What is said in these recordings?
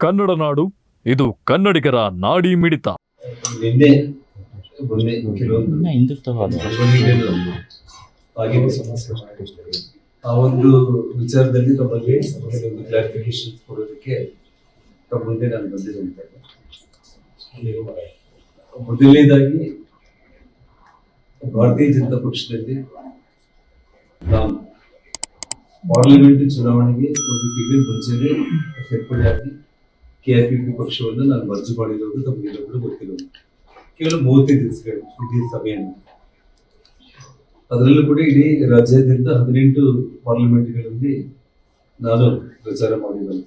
ಕನ್ನಡ ನಾಡು ಇದು ಕನ್ನಡಿಗರ ನಾಡಿ ಮಿಡಿತ. ಹಿಂದುತ್ವವಾದ ಆ ಒಂದು ವಿಚಾರದಲ್ಲಿ ತಮ್ಮಲ್ಲಿ ಕೆಲವೊಂದು ಕ್ಲಾರಿಫಿಕೇಶನ್ ಕೊಡೋದಕ್ಕೆ ತಮ್ಮ ಮುಂದೆ ನಾನು ಮೊದಲನೇದಾಗಿ ಭಾರತೀಯ ಜನತಾ ಪಕ್ಷದಲ್ಲಿ ನಾನು ಪಾರ್ಲಿಮೆಂಟ್ ಚುನಾವಣೆಗೆ ಒಂದು ತಿಂಗಳ ಮುಂಚೆನೆ ಸೇರ್ಪಡೆಯಾಗಿ ಕೆಆರ್ಪಿಪಿ ಪಕ್ಷವನ್ನು ನಾನು ಮರ್ಜು ಮಾಡಿರೋದು ತಮಗೆಲ್ಲರೂ ಗೊತ್ತಿರೋದು. ಕೇವಲ ಮೂವತ್ತೈದು ದಿವಸಗಳು ಇಡೀ ಸಭೆಯನ್ನು. ಅದರಲ್ಲೂ ಕೂಡ ಇಡೀ ರಾಜ್ಯಾದ್ಯಂತ ಹದಿನೆಂಟು ಪಾರ್ಲಿಮೆಂಟ್ಗಳಲ್ಲಿ ನಾನು ಪ್ರಚಾರ ಮಾಡಿದಂತ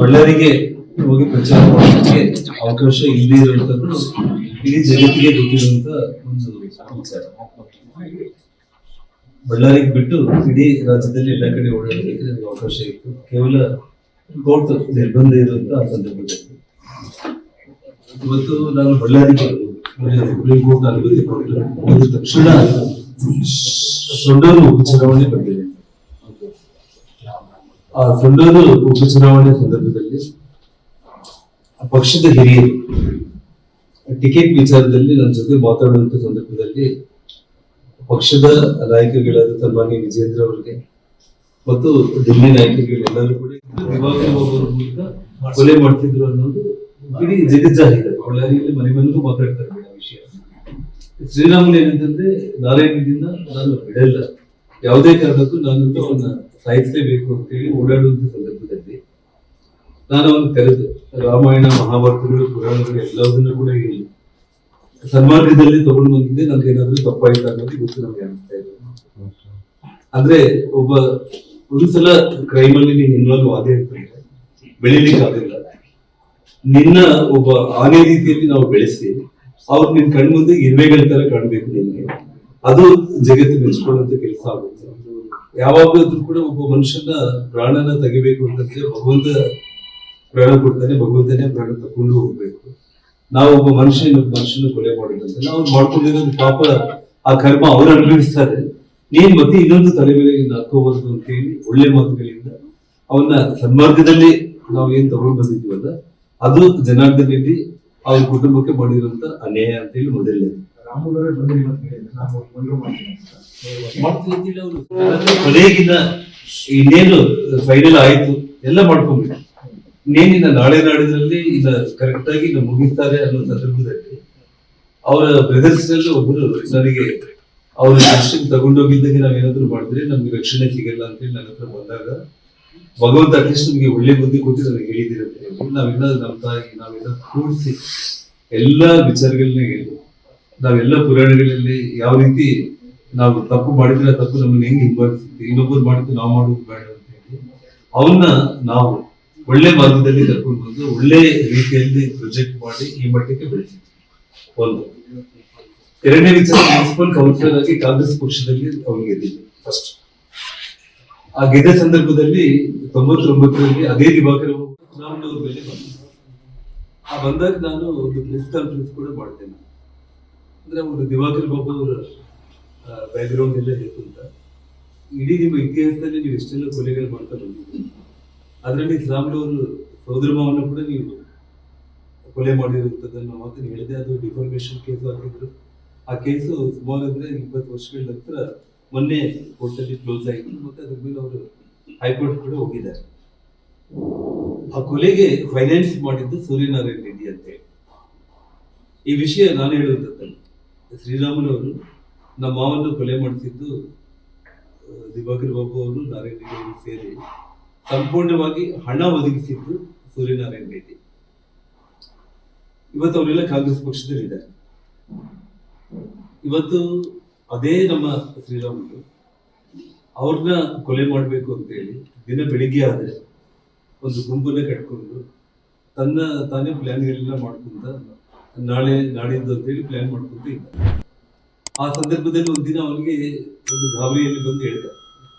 ಬಳ್ಳಾರಿಗೆ ಹೋಗಿ ಪ್ರಚಾರ ಮಾಡೋದಕ್ಕೆ ಅವಕಾಶ ಇಲ್ಲದೆ ಇರುವಂತದ್ದು ಇಡೀ ಜಗತ್ತಿಗೆ ಗೊತ್ತಿರುವಂತ ಒಂದು ವಿಚಾರ ಬಳ್ಳಾರಿಗೆ ಬಿಟ್ಟು ಇಡೀ ರಾಜ್ಯದಲ್ಲಿ ಎಲ್ಲ ಕಡೆ ಓಡಾಡೋದಕ್ಕೆ ಅವಕಾಶ ಇತ್ತು. ಕೇವಲ ಕೋರ್ಟ್ ನಿರ್ಬಂಧ ಇರುವಂತಹ ಸಂದರ್ಭದಲ್ಲಿ. ಇವತ್ತು ನಾನು ಬಳ್ಳಾರಿ ಸುಪ್ರೀಂ ಕೋರ್ಟ್ ಅನುಮತಿ ತಕ್ಷಣ ಸೊಂಡೂರು ಉಪಚುನಾವಣೆ ಬಂದಿದೆ. ಆ ಸೊಂಡೂರು ಉಪಚುನಾವಣೆ ಸಂದರ್ಭದಲ್ಲಿ ಪಕ್ಷದ ಹಿರಿಯರು ಟಿಕೆಟ್ ವಿಚಾರದಲ್ಲಿ ನನ್ನ ಜೊತೆ ಮಾತಾಡುವಂತ ಸಂದರ್ಭದಲ್ಲಿ ಪಕ್ಷದ ನಾಯಕರುಗಳಾದ ಮಾನ್ಯ ವಿಜೇಂದ್ರ ಅವರಿಗೆ ಮತ್ತು ದಿಲ್ಲಿ ನಾಯಕರುಗಳೆಲ್ಲರೂ ಕೂಡ ಕೊಲೆ ಮಾಡ್ತಿದ್ರು ಅನ್ನೋದು ಇಡೀ ಜಗಜ್ಜಾಗಿದೆ ಬಳ್ಳಾರಿಯಲ್ಲಿ ಮನೆ ಮನೆಗೂ ಮಾತಾಡ್ತಾರೆ ಆ ವಿಷಯ. ಶ್ರೀರಾಮುಲು ಏನಂತಂದ್ರೆ ನಾರಾಯಣದಿಂದ ನಾನು ಬಿಡಲ್ಲ. ಯಾವುದೇ ಕಾರಣಕ್ಕೂ ನಾನು ಅವನ್ನ ಸಾಯಿಸಲೇಬೇಕು ಅಂತ ಹೇಳಿ ಓಡಾಡುವಂತ ಸಂದರ್ಭದಲ್ಲಿ ನಾನು ಅವನು ಕರೆದು, ರಾಮಾಯಣ, ಮಹಾಭಾರತಗಳು, ಪುರಾಣಗಳು ಎಲ್ಲದನ್ನು ಕೂಡ ಹೇಳಿ, ಸನ್ಮಾರ್ಗದಲ್ಲಿ ತಗೊಂಡು ಬಂದಿದ್ದೆ ನನ್ಗೆ ಏನಾದ್ರೂ ತಪ್ಪಾಯ್ತಾ ಅನ್ನೋದು ಗೊತ್ತು ನಮ್ಗೆ ಅನಿಸ್ತಾ ಇದೆ. ಅಂದ್ರೆ ಒಬ್ಬ ಒಂದ್ಸಲ ಕ್ರೈಮ್ ಅಲ್ಲಿ ನೀನ್ ಇನ್ವಾಲ್ವ್ ಆದೇ ಅಂತಂದ್ರೆ ಬೆಳಿಲಿಕ್ಕೆ ಆಗಿಲ್ಲ ನಿನ್ನ ಒಬ್ಬ ಆನೆ ರೀತಿಯಲ್ಲಿ ನಾವು ಬೆಳೆಸಿ ಅವ್ರು ನಿನ್ ಕಣ್ಮುಂದೆ ಇರುವೆಗಳ ತರ ಕಾಣ್ಬೇಕು ನಿನ್ಗೆ ಅದು ಜಗತ್ತು ಮೆಚ್ಕೊಳ್ಳುವಂತ ಕೆಲಸ ಆಗುತ್ತೆ ಯಾವಾಗಲೂ ಕೂಡ ಒಬ್ಬ ಮನುಷ್ಯನ ಪ್ರಾಣನ ತೆಗಿಬೇಕು ಅಂತಂದ್ರೆ ಭಗವಂತ ಪ್ರಾಣ ಕೊಡ್ತಾನೆ ಭಗವಂತನೇ ಪ್ರಾಣ ತಕೊಂಡು ಹೋಗ್ಬೇಕು ನಾವು ಒಬ್ಬ ಮನುಷ್ಯ ಮನುಷ್ಯನ ಕೊಲೆ ಮಾಡಿದ್ರೆ ನಾವು ಮಾಡ್ಕೊಂಡಿರೋದು ಪಾಪ ಆ ಕರ್ಮ ಅವ್ರು ಅನುಭವಿಸ್ತಾರೆ ನೀನ್ ಮತ್ತೆ ಇನ್ನೊಂದು ತಲೆ ಮೇಲೆ ಹಾಕೋಬಾರ್ದು ಅಂತ ಹೇಳಿ ಒಳ್ಳೆ ಮಾತುಗಳಿಂದ ಅವನ್ನ ಸನ್ಮಾರ್ಗದಲ್ಲಿ ನಾವು ಏನ್ ತಗೊಂಡ್ ಬಂದಿದ್ದೀವಲ್ಲ ಅದು ಜನಾರ್ದನ್ ರೆಡ್ಡಿ ಅವ್ರ ಕುಟುಂಬಕ್ಕೆ ಮಾಡಿರುವಂತ ಅನ್ಯಾಯ ಅಂತ ಹೇಳಿ ಮೊದಲೇ. ಕೊನೆಗಿನ ಇನ್ನೇನು ಫೈನಲ್ ಆಯ್ತು ಎಲ್ಲ ಮಾಡ್ಕೊಂಡ್ಬಿಟ್ಟು ಇನ್ನೇನಿನ್ನ ನಾಳೆ ನಾಡಿದ್ರಲ್ಲಿ ಇನ್ನ ಕರೆಕ್ಟ್ ಆಗಿ ಇನ್ನು ಮುಗಿಸ್ತಾರೆ ಅನ್ನೋ ಸಂದರ್ಭದಲ್ಲಿ ಅವರ ಬ್ರದರ್ಸ್ ಒಬ್ಬರು ನನಗೆ ಅವ್ರ ದರ್ಶನ್ ತಗೊಂಡೋಗಿದ್ದಾಗ ನಾವೇನಾದ್ರೂ ಮಾಡಿದ್ರೆ ನಮ್ಗೆ ರಕ್ಷಣೆ ಸಿಗಲ್ಲ ಅಂತೇಳಿ ನನ್ನ ಹತ್ರ ಬಂದಾಗ, ಭಗವಂತ ಅಟ್ಲೀಸ್ಟ್ ನಮ್ಗೆ ಒಳ್ಳೆ ಬುದ್ಧಿ ಕೊಟ್ಟು ನನಗೆ ಹೇಳಿದಿರುತ್ತೆ ನಾವೆಲ್ಲ ನಮ್ಮ ತಾಯಿ ನಾವೆಲ್ಲ ಕೂಡಿಸಿ ಎಲ್ಲ ವಿಚಾರಗಳನ್ನ ಹೇಳಿ ನಾವೆಲ್ಲ ಪುರಾಣಗಳಲ್ಲಿ ಯಾವ ರೀತಿ ನಾವು ತಪ್ಪು ಮಾಡಿದ್ರೆ ತಪ್ಪು ನಮ್ಮನ್ನ ಹೆಂಗೆ ಹಿಂಬಾಲಿಸುತ್ತೆ, ಇನ್ನೊಬ್ಬರು ಮಾಡಿದ್ದು ನಾವು ಮಾಡೋದು ಬೇಡ ಅಂತ ಹೇಳಿ ಅವನ್ನ ನಾವು ಒಳ್ಳೆ ಮಾರ್ಗದಲ್ಲಿ ಕರ್ಕೊಂಡು ಬಂದು ಒಳ್ಳೆ ರೀತಿಯಲ್ಲಿ ಪ್ರೊಜೆಕ್ಟ್ ಮಾಡಿ ಈ ಮಟ್ಟಕ್ಕೆ ಬೆಳೆಸಿದ್ವಿ. ಒಂದು. ಎರಡನೇ ವಿಚಾರ ಮುನ್ಸಿಪಲ್ ಕೌನ್ಸಿಲರ್ ಆಗಿ ಕಾಂಗ್ರೆಸ್ ಪಕ್ಷದಲ್ಲಿ ಅವರು ಗೆದ್ದಿದ್ದರು ಫಸ್ಟ್ ಆ ಗೆದ್ದ ಸಂದರ್ಭದಲ್ಲಿ ತೊಂಬತ್ತೊಂಬತ್ತರಲ್ಲಿ ಅದೇ ದಿವಾಕರ ಚುನಾವಣೆಯವ್ರ ಮೇಲೆ ಬಂದ್ರು. ಆ ಬಂದಾಗ ನಾನು ಒಂದು ಪ್ರೆಸ್ ಕಾನ್ಫರೆನ್ಸ್ ಕೂಡ ಮಾಡ್ತೇನೆ. ಅಂದ್ರೆ ಅವರು ದಿವಾಕರ್ ಬಾಬು ಅವರ ಬ್ಯಾಕ್ಗ್ರೌಂಡ್ ಎಲ್ಲ ಹೇಳ್ಕೊಂತ ಇಡೀ ನಿಮ್ಮ ಇತಿಹಾಸದಲ್ಲಿ ನೀವು ಎಷ್ಟೆಲ್ಲ ಕೊಲೆಗಳು ಮಾಡ್ತಾ ಬಂದಿದ್ದೀರಿ. ಅದರಲ್ಲಿ ಅವರು ಸೋದರ ಮಾವನ್ನ ಕೂಡ ನೀವು ಕೊಲೆ ಮಾಡಿರುವಂಥದ್ದನ್ನು ಮಾತ್ರ ಹೇಳಿದೆ ಅದು ಡಿಫಾರ್ಮೇಶನ್ ಕೇಸು ಹಾಕಿದ್ರು ಆ ಕೇಸು ಸುಮಾರು ಅಂದ್ರೆ ಇಪ್ಪತ್ತು ವರ್ಷಗಳ ನಂತರ ಮೊನ್ನೆ ಕೋರ್ಟಲ್ಲಿ ಕ್ಲೋಸ್ ಆಯಿತು ಮತ್ತೆ ಅದ್ರ ಮೇಲೆ ಅವರು ಹೈಕೋರ್ಟ್ ಕೂಡ ಹೋಗಿದ್ದಾರೆ. ಆ ಕೊಲೆಗೆ ಫೈನಾನ್ಸ್ ಮಾಡಿದ್ದು ಸೂರ್ಯನಾರಾಯಣ ರೆಡ್ಡಿ ಅಂತ ಹೇಳಿ. ಈ ವಿಷಯ ನಾನು ಹೇಳುವಂಥದ್ದಲ್ಲ ಶ್ರೀರಾಮನವರು ನಮ್ಮ ಮಾವನ್ನು ಕೊಲೆ ಮಾಡ್ತಿದ್ದು ಆ, ದಿವಾಕರ್ ಬಾಬು ಅವರು ನಾರಾಯಣ ರೆಡ್ಡಿ ಅವರು ಸೇರಿ ಸಂಪೂರ್ಣವಾಗಿ ಹಣ ಒದಗಿಸಿದ್ದು ಸೂರ್ಯನಾರಾಯಣ ರೆಡ್ಡಿ. ಇವತ್ತು ಅವರೆಲ್ಲ ಕಾಂಗ್ರೆಸ್ ಪಕ್ಷದಲ್ಲಿ ಇದ್ದಾರೆ ಇವತ್ತು ಅದೇ ನಮ್ಮ ಶ್ರೀರಾಮುಲು ಅವ್ರನ್ನ ಕೊಲೆ ಮಾಡಬೇಕು ಅಂತ ಹೇಳಿ ದಿನ ಬೆಳಿಗ್ಗೆ ಆದ್ರೆ ಒಂದು ಗುಂಪನ್ನ ಕಟ್ಕೊಂಡು ತನ್ನ ತಾನೇ ಪ್ಲಾನ್ಗಳೆಲ್ಲ ಮಾಡ್ಕೊಂತ ನಾಳೆ ನಾಡಿದ್ದು ಅಂತ ಹೇಳಿ ಪ್ಲಾನ್ ಮಾಡ್ಕೊಂತ ಇದ್ದ. ಆ ಸಂದರ್ಭದಲ್ಲಿ ಒಂದಿನ ಅವನಿಗೆ ಒಂದು ಗಾಬರಿಯಲ್ಲಿ ಬಂದು ಹೇಳ್ದ,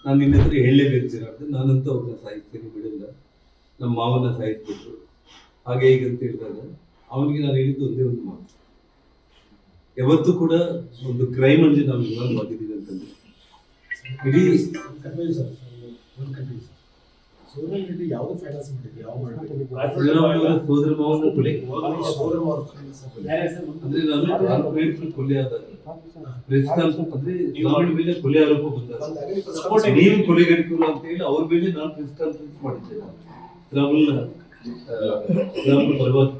ನಾನು ನಿನ್ನ ಹತ್ರ ಹೇಳಲೇಬೇಕು ಅಂತ ನಾನಂತೂ ಅವ್ರನ್ನ ಸಾಯಿಸ್ತೇನೆ ಬಿಡಲ್ಲ ನಮ್ಮ ಮಾವನ್ನ ಸಾಯಿಸ್ಬಿಟ್ರು. ಹಾಗೆ ಹೀಗಂತ ಹೇಳಿದಾಗ ಅವನಿಗೆ ನಾನು ಹೇಳಿದ್ದು ಒಂದೇ ಒಂದು ಮಾತು. ಯಾವತ್ತೂ ಕೂಡ ಒಂದು ಕ್ರೈಮ್ ಅಲ್ಲಿ ನಾವು ಇನ್ವಾಲ್ವ್ ಆಗಿದ್ದೀವಿ ಅಂತಂದ್ರೆ. ಇಡೀ ಕೊಲೆ ಅಂದ್ರೆ ಅಂದ್ರೆ ಮೇಲೆ ಕೊಲೆ ಆರೋಪ ನೀವು ಕೊಲೆಗಡಿಕರು ಅಂತ ಹೇಳಿ ಅವ್ರ ಮೇಲೆ ನಾನು ಪ್ರೆಸ್ ಕಾನ್ಫರೆನ್ಸ್ ಮಾಡಿದ್ದೆ. ಸಿದ್ದರಾಮಯ್ಯನ ಆ, ಸಿದ್ದರಾಮಯ್ಯ ಪರವಾಗಿ